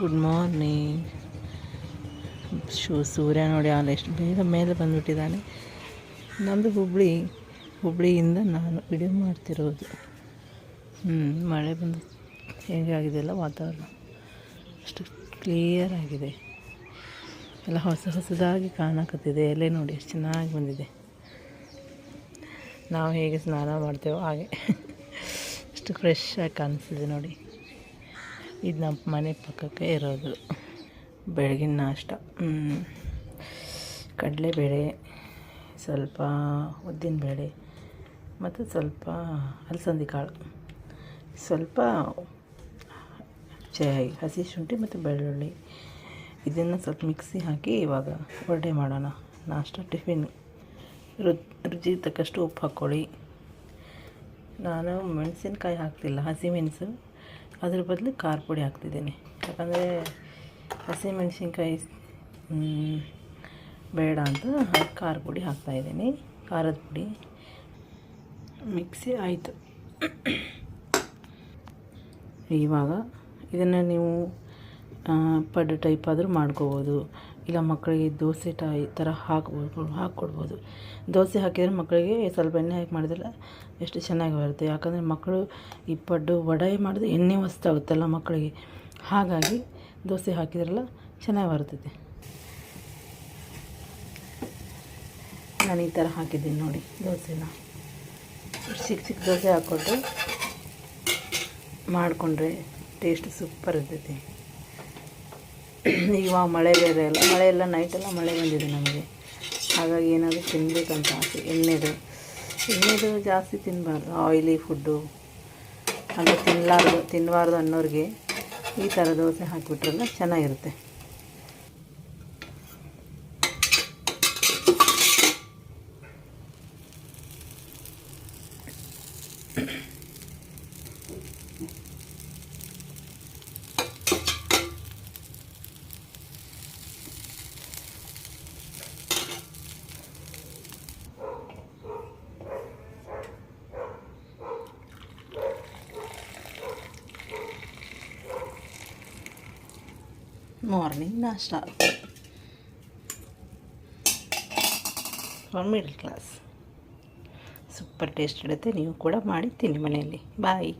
Good morning shoe ಸೂರ್ಯ ನೋಡಿ ಅಲ್ಲಿ ಎಷ್ಟು ಬೇಗ ಮೇಲೆ ಬಂದುಬಿಟ್ಟಿದ್ದಾನೆ. ನಮ್ಮದು ಹುಬ್ಳಿ, ಹುಬ್ಳಿಯಿಂದ ನಾನು ವಿಡಿಯೋ ಮಾಡ್ತಿರೋದು. ಹ್ಞೂ ಮಳೆ ಬಂದು ಹೇಗಾಗಿದೆಯಲ್ಲ ವಾತಾವರಣ? ಅಷ್ಟು ಕ್ಲಿಯರ್ ಆಗಿದೆ. ಎಲ್ಲ ಹೊಸ ಹೊಸದಾಗಿ ಕಾಣಕತ್ತಿದೆ. ಎಲೆ ನೋಡಿ ಎಷ್ಟು ಚೆನ್ನಾಗಿ ಬಂದಿದೆ. ನಾವು ಹೇಗೆ ಸ್ನಾನ ಮಾಡ್ತೇವೋ ಹಾಗೆ. ಅಷ್ಟು ಫ್ರೆಶ್ ಆಗಿ ಕಾಣಿಸ್ತಿದೆ ನೋಡಿ. ಇದು ನಮ್ಮ ಮನೆ ಪಕ್ಕಕ್ಕೆ ಇರೋದು. ಬೆಳಗಿನ ನಾಷ್ಟ. ಕಡಲೆಬೇಳೆ, ಸ್ವಲ್ಪ ಉದ್ದಿನಬೇಳೆ, ಮತ್ತು ಸ್ವಲ್ಪ ಅಲಸಂದಿ ಕಾಳು. ಸ್ವಲ್ಪ ಚೈ, ಹಸಿ ಶುಂಠಿ ಮತ್ತು ಬೆಳ್ಳುಳ್ಳಿ. ಇದನ್ನು ಸ್ವಲ್ಪ ಮಿಕ್ಸಿ ಹಾಕಿ ಇವಾಗ ಒಡೆ ಮಾಡೋಣ. ನಾಷ್ಟ ಟಿಫಿನ್. ರು ರುಚಿಗೆ ತಕ್ಕಷ್ಟು ಉಪ್ಪು ಹಾಕ್ಕೊಳ್ಳಿ. ನಾನು ಮೆಣಸಿನ್ಕಾಯಿ ಹಾಕ್ತಿಲ್ಲ ಹಸಿಮೆಣಸು ಅದ್ರ ಬದಲು ಖಾರ ಪುಡಿ ಹಾಕ್ತಿದ್ದೀನಿ. ಯಾಕಂದರೆ ಹಸಿಮೆಣಸಿನ್ಕಾಯಿ ಬೇಡ ಅಂತ ಖಾರ ಪುಡಿ ಹಾಕ್ತಾಯಿದ್ದೀನಿ ಖಾರದ ಪುಡಿ ಮಿಕ್ಸಿ ಆಯಿತು. ಇವಾಗ ಇದನ್ನು ನೀವು ಪಡ್ ಟೈಪ್ ಆದರೂ ಮಾಡ್ಕೋಬೋದು. ಇಲ್ಲ, ಮಕ್ಕಳಿಗೆ ದೋಸೆ ಟೈ ಥರ ಹಾಕ್ಬೋದು, ಹಾಕ್ಕೊಡ್ಬೋದು. ದೋಸೆ ಹಾಕಿದರೆ ಮಕ್ಕಳಿಗೆ ಸ್ವಲ್ಪ ಎಣ್ಣೆ ಹಾಕಿ ಮಾಡಿದ್ರೆ ಎಷ್ಟು ಚೆನ್ನಾಗಿ ಬರುತ್ತೆ. ಯಾಕಂದರೆ ಮಕ್ಕಳು ಈ ಪಡ್ಡು ವಡೆ ಮಾಡಿದ್ರೆ ಎಣ್ಣೆ ವಸ್ತಾಗುತ್ತಲ್ಲ ಮಕ್ಕಳಿಗೆ. ಹಾಗಾಗಿ ದೋಸೆ ಹಾಕಿದ್ರಲ್ಲ ಚೆನ್ನಾಗಿ ಬರ್ತೈತೆ. ನಾನು ಈ ಥರ ಹಾಕಿದ್ದೀನಿ ನೋಡಿ ದೋಸೆನ. ಚಿಕ್ಕ ಚಿಕ್ಕ ದೋಸೆ ಹಾಕ್ಕೊಟ್ಟು ಮಾಡಿಕೊಂಡ್ರೆ ಟೇಸ್ಟ್ ಸೂಪರ್ ಇರ್ತೈತಿ. ಇವಾಗ ಮಳೆ ಬೇರೆ ಎಲ್ಲ ಮಳೆ ಎಲ್ಲ ನೈಟೆಲ್ಲ ಮಳೆ ಬಂದಿದೆ ನಮಗೆ. ಹಾಗಾಗಿ ಏನಾದರೂ ತಿನ್ನಬೇಕಂತ ಆಸೆ. ಎಣ್ಣೆದು. ಎಣ್ಣೆದು ಜಾಸ್ತಿ ತಿನ್ನಬಾರ್ದು ಆಯಿಲಿ ಫುಡ್ಡು ಅದು ತಿನ್ನಲಾರ್ದು ತಿನ್ನಬಾರ್ದು ಅನ್ನೋರಿಗೆ ಈ ಥರ ದೋಸೆ ಹಾಕಿಬಿಟ್ರಲ್ಲ ಚೆನ್ನಾಗಿರುತ್ತೆ. ಮಾರ್ನಿಂಗ್ ನಾಷ್ಟ for middle class super taste ಇರುತ್ತೆ ನೀವು ಕೂಡ ಮಾಡಿ ತಿನ್ನಿ ಮನೆಯಲ್ಲಿ. ಬಾಯ್